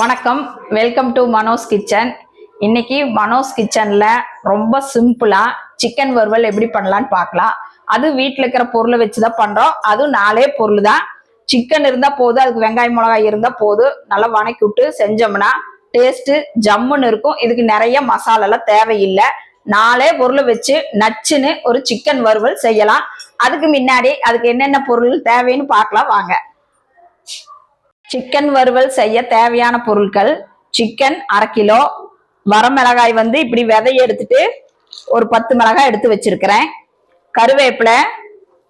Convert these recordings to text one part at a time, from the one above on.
வணக்கம். Welcome to Mano's kitchen இன்னைக்கு மனோஸ் கிச்சன்ல ரொம்ப சிம்பிளா சிக்கன் வறுவல் எப்படி பண்ணலாம்னு பார்க்கலாம். அது வீட்டில் இருக்கிற பொருளை வச்சு தான் பண்றோம். அதுவும் நாலே பொருள் தான் சிக்கன் இருந்தா போதும் அதுக்கு வெங்காயம் மிளகாய் இருந்தா போதும். நல்லா வணக்கி விட்டு செஞ்சோம்னா டேஸ்ட் ஜம்முன்னு இருக்கும். இதுக்கு நிறைய மசாலாலாம் தேவையில்லை. நாலே பொருளை வச்சு நச்சுன்னு ஒரு சிக்கன் வறுவல் செய்யலாம். அதுக்கு முன்னாடி அதுக்கு என்னென்ன பொருள் தேவைன்னு பார்க்கலாம். வாங்க. சிக்கன் வறுவல் செய்ய தேவையான பொருட்கள் சிக்கன் அரை கிலோ வரமிளகாய் வந்து இப்படி விதைய எடுத்துட்டு ஒரு பத்து மிளகாய் எடுத்து வச்சிருக்கிறேன். கருவேப்பிலை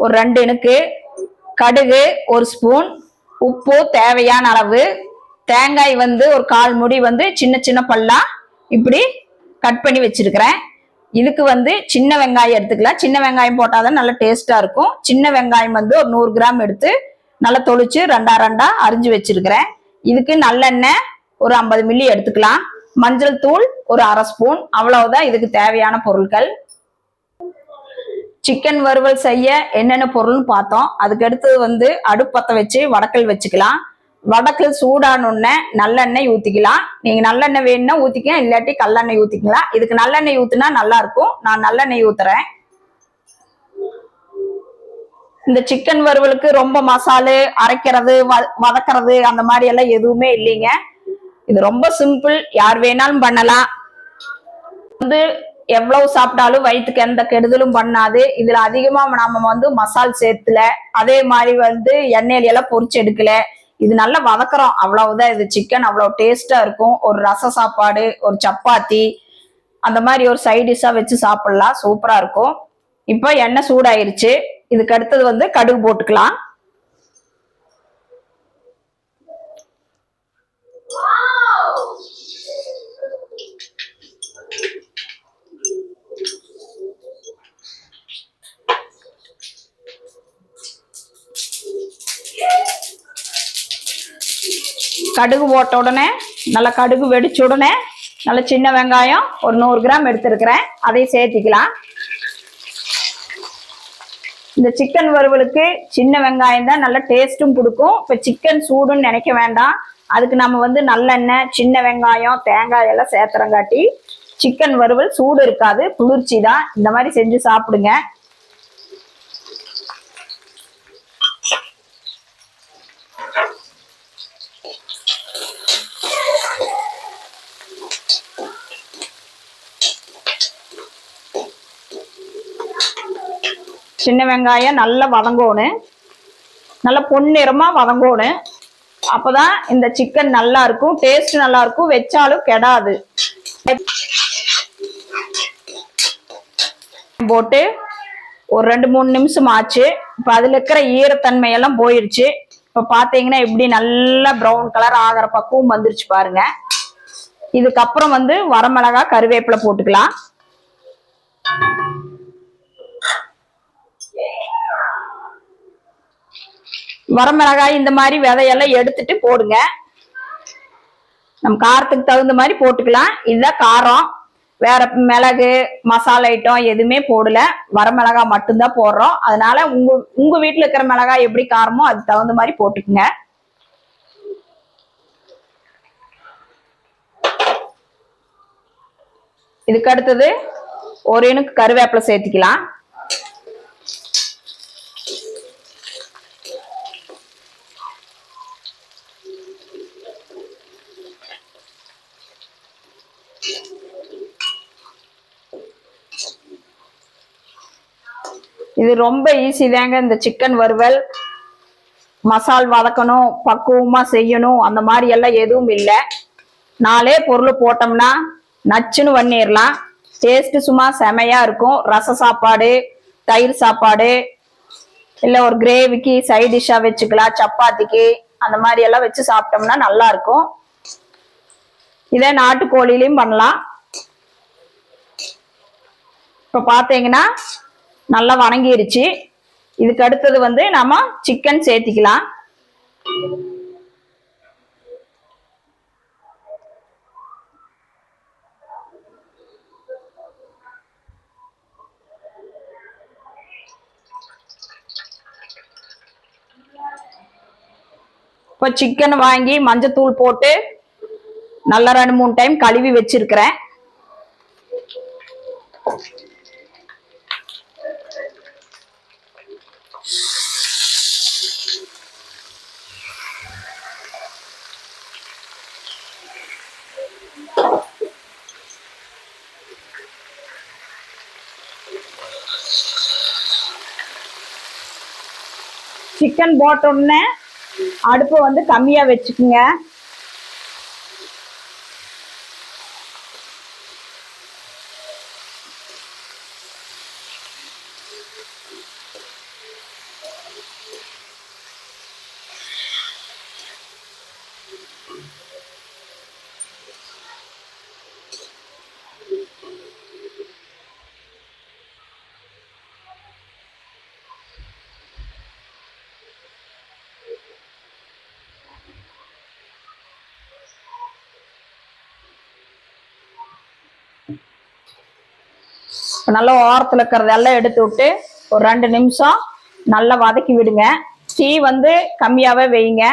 ஒரு ரெண்டு இணுக்கு கடுகு ஒரு ஸ்பூன் உப்பு தேவையான அளவு தேங்காய் வந்து ஒரு கால் முடி வந்து சின்ன சின்ன பல்லா இப்படி கட் பண்ணி வச்சிருக்கிறேன். இதுக்கு வந்து சின்ன வெங்காயம் எடுத்துக்கலாம். சின்ன வெங்காயம் போட்டாதான் நல்ல டேஸ்ட்டாக இருக்கும். சின்ன வெங்காயம் வந்து ஒரு நூறு கிராம் எடுத்து நல்லா தொளிச்சு ரெண்டா ரெண்டா அரிஞ்சு வச்சிருக்கிறேன். இதுக்கு நல்லெண்ணெய் ஒரு ஐம்பது மில்லி எடுத்துக்கலாம். மஞ்சள் தூள் ஒரு அரை ஸ்பூன். அவ்வளவுதான் இதுக்கு தேவையான பொருட்கள். சிக்கன் வறுவல் செய்ய என்னென்ன பொருள்னு பார்த்தோம். அதுக்கு அடுத்தது வந்து அடுப்பத்த வச்சு வடக்கல் வச்சுக்கலாம். வடக்கல் சூடானுன்னு நல்லெண்ணெய் ஊற்றிக்கலாம் நீங்கள் நல்லெண்ணெய் வேணும்னா ஊற்றிக்கலாம் இல்லாட்டி கல்லெண்ணெய் ஊற்றிக்கலாம் இதுக்கு நல்லெண்ணெய் ஊற்றுனா நல்லா இருக்கும். நான் நல்லெண்ணெய் ஊற்றுறேன் இந்த சிக்கன் வறுவலுக்கு ரொம்ப மசாலு அரைக்கிறது வ- அந்த மாதிரி எல்லாம் எதுவுமே இல்லைங்க. இது ரொம்ப சிம்பிள் யார் வேணாலும் பண்ணலாம். வந்து எவ்வளவு சாப்பிட்டாலும் வயிற்றுக்கு எந்த கெடுதலும் பண்ணாது. இதுல அதிகமா நாம வந்து மசால் சேர்த்துல அதே மாதிரி வந்து எண்ணெயில எல்லாம் பொறிச்சு எடுக்கல. இது நல்லா வதக்குறோம். அவ்வளவுதான். இது சிக்கன் அவ்வளவு டேஸ்டா இருக்கும். ஒரு ரச சாப்பாடு ஒரு சப்பாத்தி அந்த மாதிரி ஒரு சைடிஷா வச்சு சாப்பிடலாம். சூப்பரா இருக்கும். இப்போ எண்ணெய் சூடாயிருச்சு. இதுக்கு அடுத்தது வந்து கடுகு போட்டுக்கலாம். கடுகு போட்ட உடனே நல்லா கடுகு வெடிச்ச உடனே நல்ல சின்ன வெங்காயம் ஒரு நூறு கிராம் எடுத்திருக்கிறேன். அதையும் சேர்த்திக்கலாம். இந்த சிக்கன் வறுவலுக்கு சின்ன வெங்காயம் தான் நல்ல டேஸ்ட்டும் கொடுக்கும். இப்போ சிக்கன் சூடுன்னு நினைக்க வேண்டாம். அதுக்கு நம்ம வந்து நல்லெண்ணெய் சின்ன வெங்காயம் தேங்காய் எல்லாம் சேர்த்துறங்காட்டி சிக்கன் வறுவல் சூடு இருக்காது குளிர்ச்சி தான் இந்த மாதிரி செஞ்சு சாப்பிடுங்க. சின்ன வெங்காயம் நல்லா வதங்கணும். நல்லா பொன்னிறமாக வதங்கணும். அப்பதான் இந்த சிக்கன் நல்லா இருக்கும். டேஸ்ட் நல்லா இருக்கும். வச்சாலும் கெடாது. போட்டு ஒரு ரெண்டு மூணு நிமிஷம் ஆச்சு. இப்போ அதில் இருக்கிற ஈரத்தன்மையெல்லாம் போயிடுச்சு இப்போ பார்த்தீங்கன்னா எப்படி நல்லா ப்ரௌன் கலர் ஆகிற பக்குவம் வந்துருச்சு பாருங்க. இதுக்கப்புறம் வந்து வரமிளகா கருவேப்பிலை போட்டுக்கலாம். வரமிளகாய் இந்த மாதிரி விதையெல்லாம் எடுத்துட்டு போடுங்க. நம்ம காரத்துக்கு தகுந்த மாதிரி போட்டுக்கலாம். இதுதான் காரம். வேற மிளகு மசாலா ஐட்டம் எதுவுமே போடல. வரமிளகாய் மட்டும்தான் போடுறோம். அதனால உங்க உங்க வீட்டுல இருக்கிற மிளகாய் எப்படி காரமோ அதுக்கு தகுந்த மாதிரி போட்டுக்குங்க. இதுக்கு அடுத்தது ஒரு இனுக்கு கருவேப்பிலை சேர்த்திக்கலாம். இது ரொம்ப ஈஸி தாங்க. இந்த சிக்கன் வறுவல் மசால் வதக்கணும் பக்குவமா செய்யணும் அந்த மாதிரி எல்லாம் எதுவும் இல்லை. நாலே பொருள் போட்டோம்னா நச்சுன்னு பண்ணிடலாம் டேஸ்ட் சும்மா செமையா இருக்கும். ரச சாப்பாடு தயிர் சாப்பாடு இல்லை ஒரு கிரேவிக்கு சைட் டிஷ்ஷாக வச்சுக்கலாம். சப்பாத்திக்கு அந்த மாதிரி எல்லாம் வச்சு சாப்பிட்டோம்னா நல்லா இருக்கும். இதே நாட்டுக்கோழிலையும் பண்ணலாம். இப்போ பார்த்தீங்கன்னா நல்லா வணங்கிருச்சு. இதுக்கு அடுத்தது வந்து நாம சிக்கன் சேர்த்திக்கலாம். இப்போ சிக்கன் வாங்கி மஞ்சத்தூள் போட்டு நல்லா ரெண்டு மூணு டைம் கழுவி வச்சிருக்கிறேன். சிக்கன் போட்ட உடனே அடுப்பை வந்து கம்மியா வச்சுக்குங்க. இப்ப நல்லா ஓரத்துல இருக்கிறதெல்லாம் எடுத்து விட்டு ஒரு ரெண்டு நிமிஷம் நல்லா வதக்கி விடுங்க. டீ வந்து கம்மியாவே வைங்க.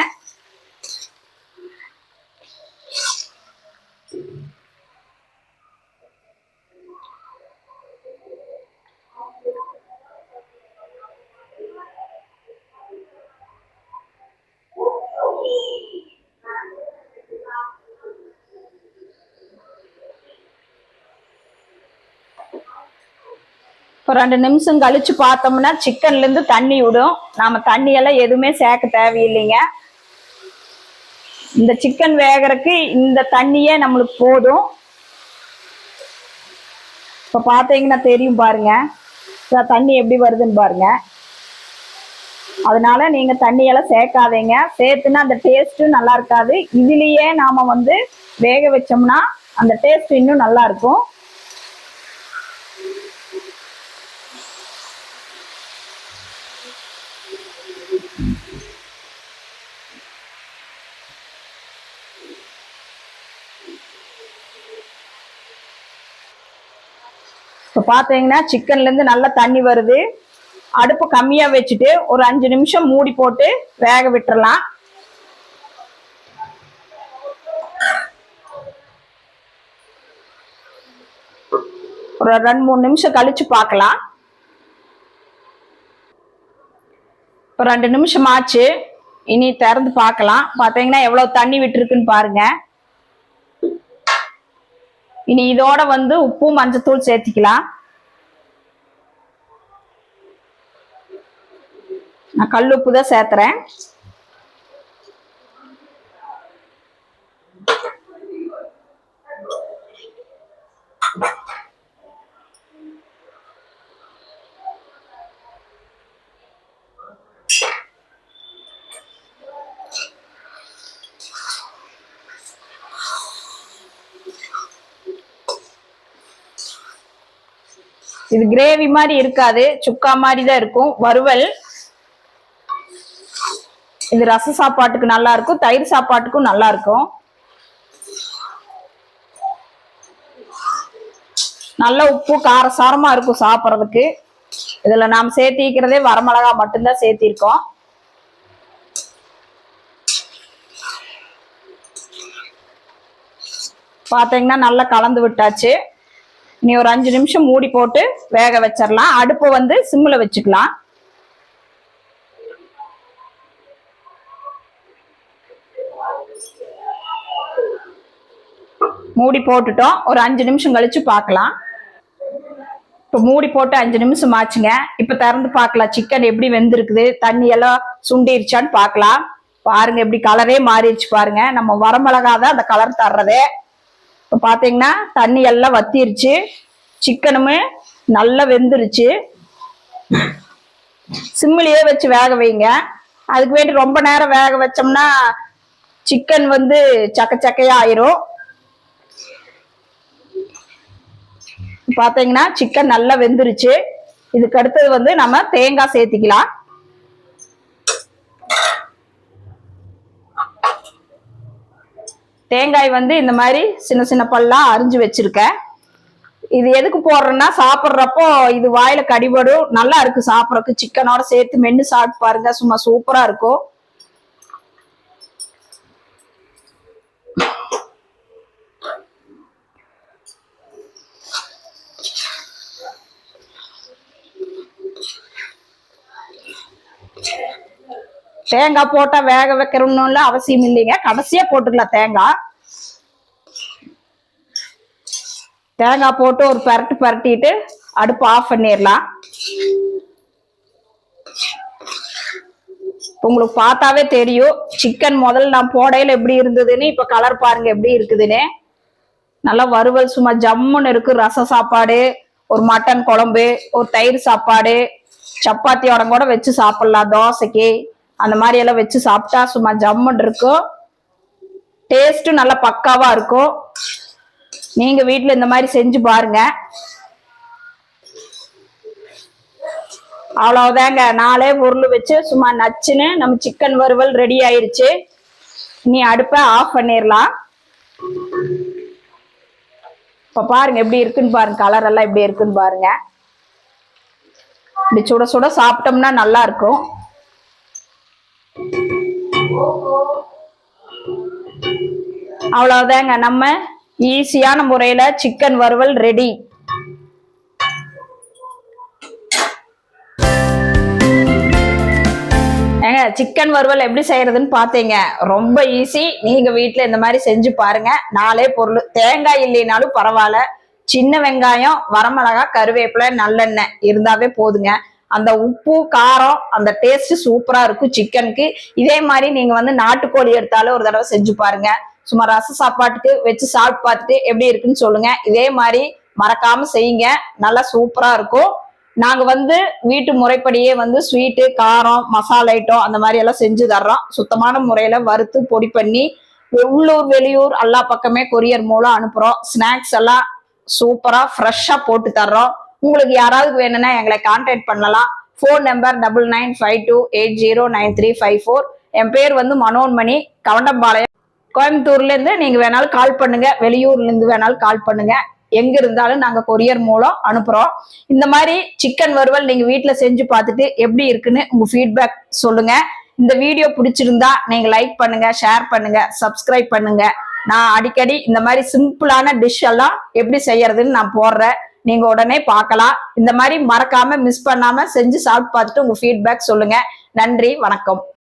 ஒரு ரெண்டு நிமிஷம் கழிச்சு பார்த்தோம்னா சிக்கன்ல இருந்து தண்ணி விடும். நாம தண்ணியெல்லாம் எதுவுமே சேர்க்க தேவையில்லைங்க. இந்த சிக்கன் வேகறதுக்கு இந்த தண்ணியே நம்மளுக்கு போதும். இப்போ பார்த்தீங்கன்னா தெரியும் பாருங்க. தண்ணி எப்படி வருதுன்னு பாருங்க. அதனால நீங்க தண்ணியெல்லாம் சேர்க்காதீங்க. சேர்த்துனா அந்த டேஸ்ட்டும் நல்லா இருக்காது. இதுலயே நாம வந்து வேக வச்சோம்னா அந்த டேஸ்ட் இன்னும் நல்லா இருக்கும். இப்போ பார்த்தீங்கன்னா சிக்கன்லேருந்து நல்லா தண்ணி வருது. அடுப்பு கம்மியாக வச்சுட்டு ஒரு அஞ்சு நிமிஷம் மூடி போட்டு வேக விட்டுறலாம். ஒரு ரெண்டு மூணு நிமிஷம் கழிச்சு பார்க்கலாம் இப்போ ரெண்டு நிமிஷம் ஆச்சு. இனி திறந்து பார்க்கலாம் பார்த்தீங்கன்னா எவ்வளோ தண்ணி விட்டுருக்குன்னு பாருங்கள் இனி இதோட வந்து உப்பு மஞ்சத்தூள் சேர்த்திக்கலாம். நான் கல் உப்பு தான் சேர்த்துறேன். இது கிரேவி மாதிரி இருக்காது. சுக்கா மாதிரி தான் இருக்கும். வறுவல். இது ரச சாப்பாட்டுக்கு நல்லா இருக்கும். தயிர் சாப்பாட்டுக்கும் நல்லா இருக்கும். நல்ல உப்பு காரசாரமா இருக்கும் சாப்பிட்றதுக்கு. இதுல நாம் சேர்த்திக்கிறதே வரமிளகா மட்டும்தான் சேர்த்திருக்கோம். பார்த்தீங்கன்னா நல்லா கலந்து விட்டாச்சு. நீ ஒரு அஞ்சு நிமிஷம் மூடி போட்டு வேக வச்சிடலாம் அடுப்பை வந்து சிம்மில் வச்சுக்கலாம். மூடி போட்டுட்டோம். ஒரு அஞ்சு நிமிஷம் கழிச்சு பார்க்கலாம். இப்போ மூடி போட்டு அஞ்சு நிமிஷம் ஆச்சுங்க. இப்போ திறந்து பார்க்கலாம். சிக்கன் எப்படி வெந்திருக்குது தண்ணி எல்லாம் சுண்டிருச்சான்னு பார்க்கலாம். பாருங்க எப்படி கலரே மாறிடுச்சு பாருங்க. நம்ம வரமிளகா தான் அந்த கலர் தர்றதே. இப்போ பார்த்தீங்கன்னா தண்ணி எல்லாம் வத்திருச்சு. சிக்கனுமே நல்லா வெந்துருச்சு. சிம்மிலேயே வச்சு வேக வைங்க. அதுக்கு வேண்டி ரொம்ப நேரம் வேக வச்சோம்னா சிக்கன் வந்து சக்க சக்கையா ஆயிரும். பார்த்தீங்கன்னா சிக்கன் நல்லா வெந்துருச்சு. இதுக்கு அடுத்தது வந்து நம்ம தேங்காய் சேர்த்திக்கலாம். தேங்காய் வந்து இந்த மாதிரி சின்ன சின்ன பல்லாம் அரிஞ்சு வச்சிருக்கேன். இது எதுக்கு போடுறேன்னா சாப்பிட்றப்போ இது வாயில கடிபடும். நல்லா இருக்கு சாப்பிட்றதுக்கு. சிக்கனோட சேர்த்து மென்று சாப்பிட்டு பாருங்க. சும்மா சூப்பரா இருக்கும். தேங்காய் போட்டா வேக வைக்கணும்னு அவசியம் இல்லைங்க. கடைசியா போட்டுக்கலாம் தேங்காய். தேங்காய் போட்டு ஒரு பரட்டு பரட்டிட்டு அடுப்பு ஆஃப் பண்ணிடலாம். உங்களுக்கு பார்த்தாவே தெரியும். சிக்கன் முதல்ல நான் போடையில எப்படி இருந்ததுன்னு இப்ப கலர் பாருங்க எப்படி இருக்குதுன்னு. நல்லா வறுவல் சும்மா ஜம்முன்னு இருக்கு. ரச சாப்பாடு ஒரு மட்டன் குழம்பு ஒரு தயிர் சாப்பாடு சப்பாத்தியோட கூட வச்சு சாப்பிடலாம். தோசைக்கு. அந்த மாதிரி எல்லாம் வச்சு சாப்பிட்டா சும்மா ஜம்முன்னு இருக்கும் டேஸ்ட்டும் நல்லா பக்காவா இருக்கும் நீங்க வீட்டுல இந்த மாதிரி செஞ்சு பாருங்க. அவ்வளவுதாங்க. நாலே பொருள் வச்சு சும்மா நச்சுன்னு நம்ம சிக்கன் வறுவல் ரெடி ஆயிருச்சு. நீ அடுப்பை ஆஃப் பண்ணிடலாம் இப்ப பாருங்க எப்படி இருக்குன்னு பாருங்க. கலர் எல்லாம் எப்படி இருக்குன்னு பாருங்க. இப்படி சுட சுட சாப்பிட்டோம்னா நல்லா இருக்கும். அவ்வளவுதாங்க. நம்ம ஈஸியான முறையில சிக்கன் வறுவல் ரெடி ஏங்க சிக்கன் வறுவல் எப்படி செய்யறதுன்னு பார்த்தீங்க. ரொம்ப ஈஸி நீங்க வீட்டுல இந்த மாதிரி செஞ்சு பாருங்க. நாலே பொருள். தேங்காய் இல்லைனாலும் பரவாயில்ல. சின்ன வெங்காயம் வரமிளகா கருவேப்பிலை நல்லெண்ணெய். இருந்தாவே போதுங்க. அந்த உப்பு காரம் அந்த டேஸ்ட் சூப்பரா இருக்கும் சிக்கனுக்கு இதே மாதிரி நீங்க வந்து நாட்டுக்கோழி எடுத்தாலும் ஒரு தடவை செஞ்சு பாருங்க. சும்மா ரச சாப்பாட்டுக்கு வச்சு சாப்பிட்டு பார்த்துட்டு எப்படி இருக்குன்னு சொல்லுங்க. இதே மாதிரி மறக்காம செய்யுங்க. நல்லா சூப்பரா இருக்கும். நாங்க வந்து வீட்டு முறைப்படியே வந்து ஸ்வீட்டு காரம் மசாலா ஐட்டம் அந்த மாதிரி எல்லாம் செஞ்சு தர்றோம். சுத்தமான முறையில வறுத்து பொடி பண்ணி உள்ளூர் வெளியூர் எல்லா பக்கமே கொரியர் மூலம் அனுப்புறோம். ஸ்நாக்ஸ் எல்லாம் சூப்பரா ஃப்ரெஷ்ஷா போட்டு தர்றோம். உங்களுக்கு யாராவது வேணும்னா எங்களை கான்டாக்ட் பண்ணலாம். Phone number double nine five two eight zero nine three five four என் பேர் வந்து மனோன்மணி கவண்டம்பாளையம். கோயம்புத்தூர்லேருந்து நீங்கள் வேணாலும் கால் பண்ணுங்க. வெளியூர்லேருந்து வேணாலும் கால் பண்ணுங்க. எங்க இருந்தாலும் நாங்க கொரியர் மூலம் அனுப்புறோம். இந்த மாதிரி சிக்கன் வறுவல் நீங்க வீட்டில் செஞ்சு பார்த்துட்டு எப்படி இருக்குன்னு உங்க ஃபீட்பேக் சொல்லுங்க. இந்த வீடியோ பிடிச்சிருந்தா நீங்க லைக் பண்ணுங்க ஷேர் பண்ணுங்க சப்ஸ்கிரைப் பண்ணுங்க. நான் அடிக்கடி இந்த மாதிரி சிம்பிளான டிஷ் எல்லாம் எப்படி செய்யறதுன்னு நான் போடுறேன். நீங்க உடனே பார்க்கலாம். இந்த மாதிரி மறக்காம மிஸ் பண்ணாம செஞ்சு சாப்பிட்டு பார்த்துட்டு உங்க ஃபீட்பேக் சொல்லுங்க. நன்றி வணக்கம்.